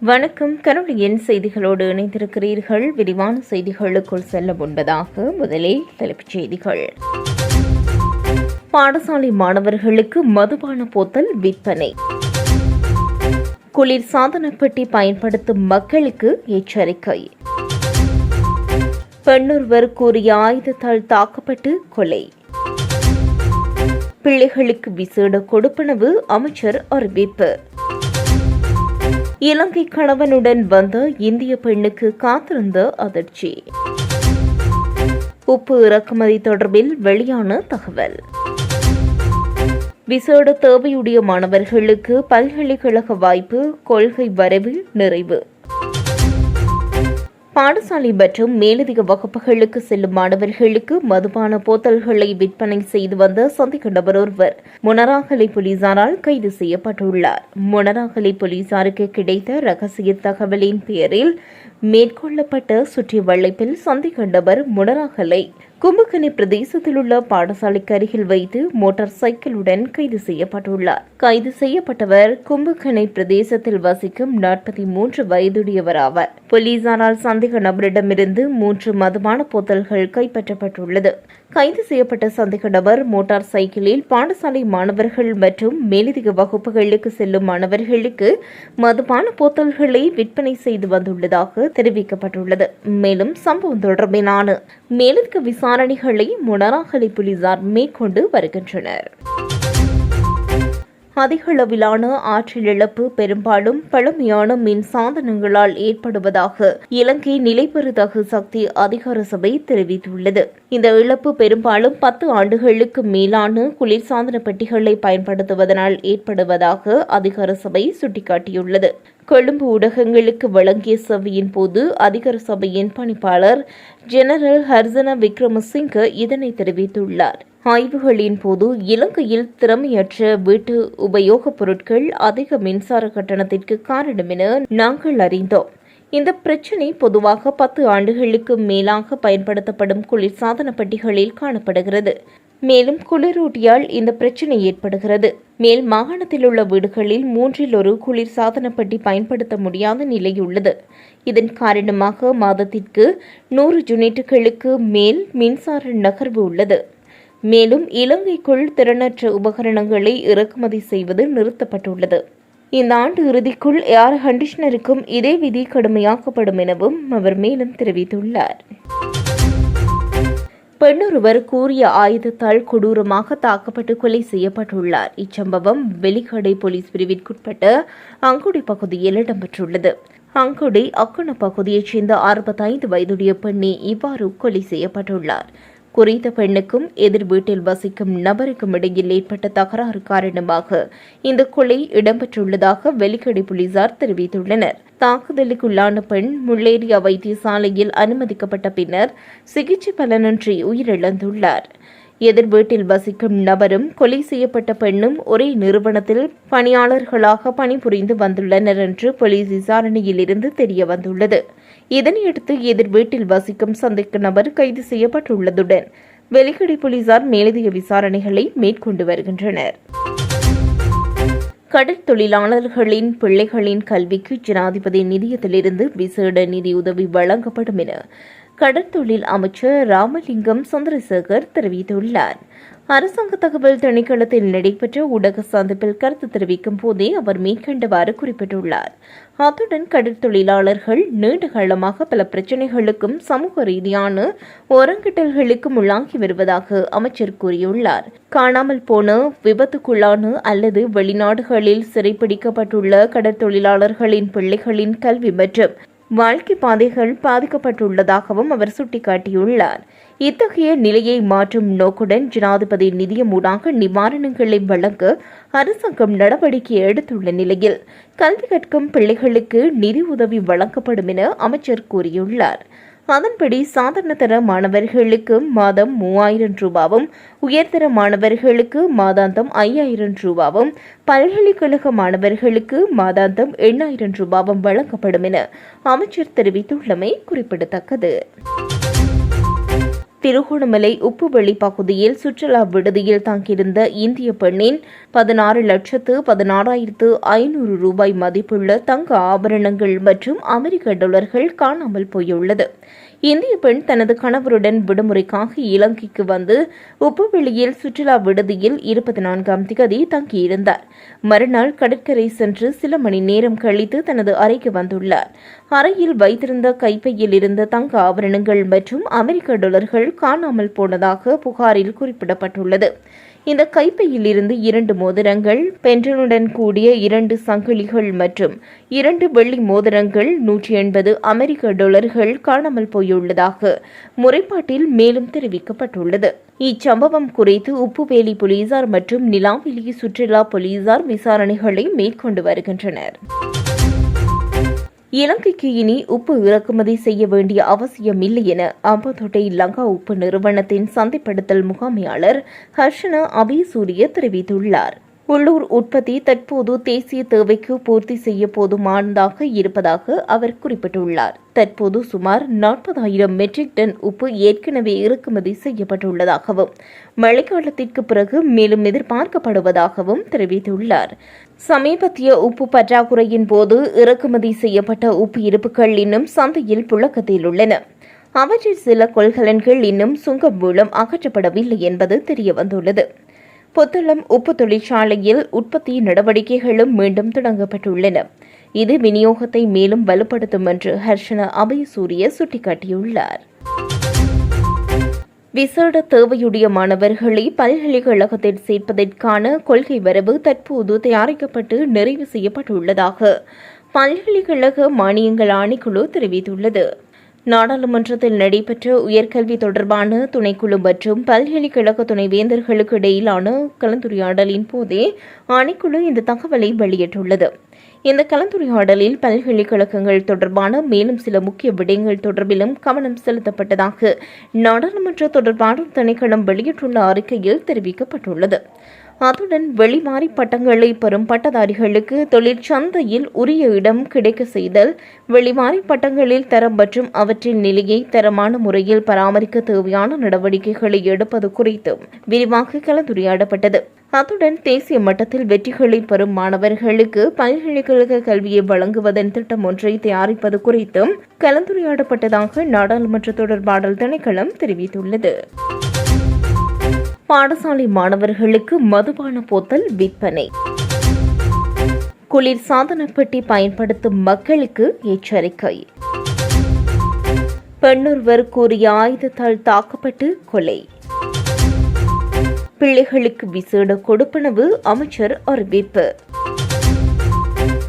வணக்கம். கனொலியின் செய்திகளோடு இணைந்திருக்கிறீர்கள். விரிவான செய்திகளுக்குள் செல்ல முன்பதாக முதலில் தலைப்புச் செய்திகள். பாடசாலை மாணவர்களுக்கு மதுபான போத்தல் விற்பனை. குளிர் சாதனப்பெட்டி பயன்படுத்தும் மக்களுக்கு எச்சரிக்கை. பெண்ணொருவர் கூறிய ஆயுதத்தால் தாக்கப்பட்டு கொலை. பிள்ளைகளுக்கு விசேட கொடுப்பனவு அமைச்சர் அறிவிப்பு. இலங்கை கணவனுடன் வந்த இந்திய பெண்ணுக்கு காத்திருந்த அதிர்ச்சி. உப்பு இறக்குமதி தொடர்பில் வெளியான தகவல். விசேட தேவையுடைய மாணவர்களுக்கு பல்கலைக்கழக வாய்ப்பு கொள்கை வரைவில் நிறைவு. பாடசாலை மற்றும் மேலதிக வகுப்புகளுக்கு செல்லும் மாணவர்களுக்கு மதுபான போத்தல்களை விற்பனை செய்து வந்த சந்தேக நபர் ஒருவர். முனராகலை போலீசாரால் கைது செய்யப்பட்டுள்ளார். முனராகலை போலீசாருக்கு கிடைத்த ரகசிய தகவலின் பேரில் மேற்கொள்ளப்பட்ட சுற்றி வளைப்பில் சந்தேக நபர் முனராகலை கும்பகனி பிரதேசத்தில் உள்ள பாடசாலைக்கு அருகில் வைத்து மோட்டார் சைக்கிளுடன் கைது செய்யப்பட்டுள்ளார். கைது செய்யப்பட்டவர் கும்பகனை பிரதேசத்தில் வசிக்கும் நாற்பத்தி மூன்று வயதுடையவர் ஆவார் போலீசாரால் சந்தேக நபரிடமிருந்து மூன்று மதுபான போத்தல்கள் கைப்பற்றப்பட்டுள்ளது. கைது செய்யப்பட்ட சந்தேக நபர் மோட்டார் சைக்கிளில் பாடசாலை மாணவர்கள் மற்றும் மேலதிக வகுப்புகளுக்கு செல்லும் மாணவர்களுக்கு மதுபான போத்தல்களை விற்பனை செய்து வந்துள்ளதாக தெரிவிக்கப்பட்டுள்ளது. மேலும் சம்பவம் தொடர்பிலான மேலதிக விசாரணை விசாரணைகளை முனராகலை போலீசார் மேற்கொண்டு வருகின்றனர். அதிகளவிலான ஆற்றல் இழப்பு பெரும்பாலும் பழமையான மின் சாதனங்களால் ஏற்படுவதாக இலங்கை நிலைபெறுதகு சக்தி அதிகார சபை தெரிவித்துள்ளது. இந்த இழப்பு பெரும்பாலும் பத்து ஆண்டுகளுக்கு மேலான குளிர்சாதன பெட்டிகளை பயன்படுத்துவதனால் ஏற்படுவதாக அதிகார சபை சுட்டிக்காட்டியுள்ளது. கொழும்பு ஊடகங்களுக்கு வழங்கிய சபையின் போது அதிகார சபையின் பணிப்பாளர் ஜெனரல் ஹர்சன விக்ரமசிங்க இதனை தெரிவித்துள்ளார். ஆய்வுகளின் போது இலங்கையில் திறமையற்ற வீட்டு உபயோகப் பொருட்கள் அதிக மின்சார கட்டணத்திற்கு காரணம் என நாங்கள் அறிந்தோம். இந்த பிரச்சினை பொதுவாக பத்து ஆண்டுகளுக்கு மேலாக பயன்படுத்தப்படும் குளிர்சாதன பெட்டிகளில் காணப்படுகிறது. மேலும் குளிரூட்டியால் இந்த பிரச்சினை ஏற்படுகிறது. மேல் மாகாணத்தில் உள்ள வீடுகளில் மூன்றில் ஒரு குளிர்சாதன பெட்டி பயன்படுத்த முடியாத நிலையுள்ளது இதன் காரணமாக மாதத்திற்கு நூறு யூனிட்டுகளுக்கு மேல் மின்சார நகர்வு உள்ளது. மேலும் இலங்கைக்குள் திறனற்ற உபகரணங்களை இறக்குமதி செய்வது நிறுத்தப்பட்டுள்ளது. இந்த ஆண்டு இறுதிக்குள் ஏர் கண்டிஷனருக்கும் இதே விதி கடுமையாக்கப்படும் எனவும் அவர் மேலும் தெரிவித்துள்ளார். பெண்ணொருவர் கூறிய ஆயுதத்தால் கொடூரமாக தாக்கப்பட்டு கொலை செய்யப்பட்டுள்ளார். இச்சம்பவம் வெலிக்கடை போலீஸ் பிரிவிற்குட்பட்ட அங்குடி பகுதியில் இடம்பெற்றுள்ளது. அங்குடி அக்குண பகுதியைச் சேர்ந்த அறுபத்தைந்து வயதுடைய பெண்ணே இவ்வாறு கொலை செய்யப்பட்டுள்ளார். குறித்த பெண்ணுக்கும் எதிர் வீட்டில் வசிக்கும் நபருக்கும் இடையில் ஏற்பட்ட தகராறு காரணமாக இந்த கொலை இடம்பெற்றுள்ளதாக வெலிக்கடை போலீசார் தெரிவித்துள்ளனர். தாக்குதலுக்குள்ளான பெண் முள்ளேரியா வைத்தியசாலையில் அனுமதிக்கப்பட்ட பின்னர் சிகிச்சை பலனின்றி உயிரிழந்துள்ளார். எதிர் வீட்டில் வசிக்கும் நபரும் கொலை செய்யப்பட்ட பெண்ணும் ஒரே நிறுவனத்தில் பணியாளர்களாக பணிபுரிந்து வந்துள்ளனர் என்று போலீஸ் விசாரணையில் இருந்து தெரிய வந்துள்ளது இதனையடுத்து எதிர் வீட்டில் வசிக்கும் சந்தேக நபர் கைது செய்யப்பட்டுள்ளதுடன் வெலிக்கடை போலீசார் மேலதிக விசாரணைகளை மேற்கொண்டு வருகின்றனர். கடற்தொழிலாளர்களின் பிள்ளைகளின் கல்விக்கு ஜனாதிபதி நிதியத்திலிருந்து விசேட நிதியுதவி வழங்கப்படும் என கடற்தொழில் அமைச்சர் ராமலிங்கம் சந்திரசேகர் தெரிவித்துள்ளார். அரசாங்க தகவல் திணைக்களத்தில் நடைபெற்ற ஊடக சந்திப்பில் கருத்து தெரிவிக்கும் போதே அவர் மேற்கண்டவாறு குறிப்பிட்டுள்ளார். அத்துடன் கடற்தொழிலாளர்கள் நீண்ட காலமாக பல பிரச்சினைகளுக்கும் சமூக ரீதியான ஒரங்கிட்டல்களுக்கும் உள்ளாகி வருவதாக அமைச்சர் கூறியுள்ளார். காணாமல் போன விபத்துக்குள்ளான அல்லது வெளிநாடுகளில் சிறைப்பிடிக்கப்பட்டுள்ள கடற்தொழிலாளர்களின் பிள்ளைகளின் கல்வி மற்றும் வாழ்க்கை பாதைகள் பாதிக்கப்பட்டுள்ளதாகவும் அவர் சுட்டிக்காட்டியுள்ளார். இத்தகைய நிலையை மாற்றும் நோக்குடன் ஜனாதிபதி நிதியமூடாக நிவாரணங்களை வழங்க அரசாங்கம் நடவடிக்கை எடுத்துள்ள நிலையில் கல்வி கற்கும் பிள்ளைகளுக்கு நிதி உதவி வழங்கப்படும் என அமைச்சர் கூறியுள்ளார். அதன்படி சாதாரணதர மாணவர்களுக்கு மாதம் மூவாயிரம் ரூபாவும் உயர்தர மாணவர்களுக்கு மாதாந்தம் ஐயாயிரம் ரூபாவும் பல்கலைக்கழக மாணவர்களுக்கு மாதாந்தம் எண்ணாயிரம் ரூபாவும் வழங்கப்படும் என அமைச்சர் தெரிவித்துள்ளமை குறிப்பிடத்தக்கது. திருகோணமலை உப்புவெளி பகுதியில் சுற்றுலா விடுதியில் தங்கியிருந்த இந்திய பெண்ணின் பதினாறு லட்சத்து பதினாறாயிரத்து ஐநூறு ரூபாய் மதிப்புள்ள தங்க ஆபரணங்கள் மற்றும் அமெரிக்க டாலர்கள் காணாமல் போயுள்ளது. இந்திய பெண் தனது கணவருடன் விடுமுறைக்காக இலங்கைக்கு வந்து உப்புவெளியில் சுற்றுலா விடுதியில் இருபத்தி நான்காம் திகதி தங்கியிருந்தார். மறுநாள் கடற்கரை சென்று சில மணி நேரம் கழித்து தனது அறைக்கு வந்துள்ளார். அறையில் வைத்திருந்த கைப்பையில் இருந்த தங்க ஆபரணங்கள் மற்றும் அமெரிக்க டாலர்கள் காணாமல் போனதாக புகாரில் குறிப்பிடப்பட்டுள்ளது. இந்த கைப்பையில் இருந்து இரண்டு மோதிரங்கள் பென்டனுடன் கூடிய இரண்டு சங்கிலிகள் மற்றும் இரண்டு வெள்ளி மோதிரங்கள் நூற்றி எண்பது அமெரிக்க டாலர்கள் காணாமல் போயுள்ளதாக முறைப்பாட்டில் மேலும் தெரிவிக்கப்பட்டுள்ளது. இச்சம்பவம் குறித்து உப்புவேலி போலீசார் மற்றும் நிலாவெளி சுற்றுலா போலீசார் விசாரணைகளை மேற்கொண்டு வருகின்றனர். இலங்கைக்கு இனி உப்பு இறக்குமதி செய்ய வேண்டிய அவசியம் இல்லை என அம்பத்தோட்டை லங்கா உப்பு நிறுவனத்தின் சந்தைப்படுத்தல் முகாமையாளர் ஹர்ஷனா அபிசூரிய தெரிவித்துள்ளார். உள்ளூர் உற்பத்தி தற்போது தேசிய தேவைக்கு பூர்த்தி செய்ய போதுமானதாக இருப்பதாக அவர் குறிப்பிட்டுள்ளார். தற்போது சுமார் நாற்பதாயிரம் மெட்ரிக் டன் உப்பு ஏற்கனவே இறக்குமதி செய்யப்பட்டுள்ளதாகவும் மழைக்காலத்திற்கு பிறகு மேலும் எதிர்பார்க்கப்படுவதாகவும் தெரிவித்துள்ளார். சமீபத்திய உப்பு பற்றாக்குறையின் போது இறக்குமதி செய்யப்பட்ட உப்பு இருப்புகள் இன்னும் சந்தையில் புழக்கத்தில் உள்ளன. அவற்றில் சில கொள்கலன்கள் இன்னும் சுங்கம் மூலம் அகற்றப்படவில்லை என்பது தெரியவந்துள்ளது. புத்தளம் உப்பு தொழிற்சாலையில் உற்பத்தி நடவடிக்கைகளும் மீண்டும் தொடங்கப்பட்டுள்ளன. இது விநியோகத்தை மேலும் வலுப்படுத்தும் என்று ஹர்ஷன அபயசூரிய சுட்டிக்காட்டியுள்ளார். விசேட தேவையுடைய மாணவர்களை பல்கலைக்கழகத்தில் சேர்ப்பதற்கான கொள்கை வரவு தற்போது தயாரிக்கப்பட்டு நிறைவு செய்யப்பட்டுள்ளதாக பல்கலைக்கழக மானியங்கள் ஆணைக்குழு தெரிவித்துள்ளது. நாடாளுமன்றத்தில் நடைபெற்ற உயர்கல்வி தொடர்பான துணைக்குழு மற்றும் பல்கலைக்கழக துணைவேந்தர்களுக்கு இடையிலான கலந்துரையாடலின் போதே ஆணைக்குழு இந்த தகவலை வெளியிட்டுள்ளது. இந்த கலந்துரையாடலில் பல்கலைக்கழகங்கள் தொடர்பான மேலும் சில முக்கிய விடயங்கள் தொடர்பிலும் கவனம் செலுத்தப்பட்டதாக நாடாளுமன்ற தொடர்பான திணைக்களம் வெளியிட்டுள்ள அறிக்கையில் தெரிவிக்கப்பட்டுள்ளது. அத்துடன் வெளிமாறி பட்டங்களை பெறும் பட்டதாரிகளுக்கு தொழிற்சந்தையில் உரிய இடம் கிடைக்க செய்தல் வெளிமாறி பட்டங்களில் தரம் மற்றும் அவற்றின் நிலையை தரமான முறையில் பராமரிக்க தேவையான நடவடிக்கைகளை எடுப்பது குறித்தும் விரிவாக கலந்துரையாடப்பட்டது. அத்துடன் தேசிய மட்டத்தில் வெற்றிகளை பெறும் மாணவர்களுக்கு பல்கலைக்கழக கல்வியை வழங்குவதன் திட்டம் ஒன்றை தயாரிப்பது குறித்தும் கலந்துரையாடப்பட்டதாக நாடாளுமன்ற தொடர்பாடல் திணைக்களம் தெரிவித்துள்ளது. பாடசாலை மாணவர்களுக்கு மதுபான போத்தல் விற்பனை. குளிர் சாதனப்பட்டி பயன்படுத்தும் மக்களுக்கு எச்சரிக்கை. பெண்ணொருவர் கூறிய ஆயுதத்தால் தாக்கப்பட்டு கொலை. பிள்ளைகளுக்கு விசேட கொடுப்பனவு அமைச்சர் அறிவிப்பு.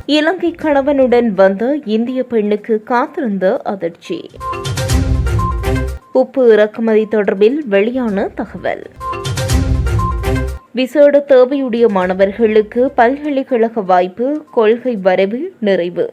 இலங்கை கணவனுடன் வந்த இந்திய பெண்ணுக்கு காத்திருந்த அதிர்ச்சி. உப்பு இறக்குமதி தொடர்பில் வெளியான தகவல். விசேட தேவையுடைய மாணவர்களுக்கு பல்கலைக்கழக வாய்ப்பு கொள்கை வரவு நிறைவு.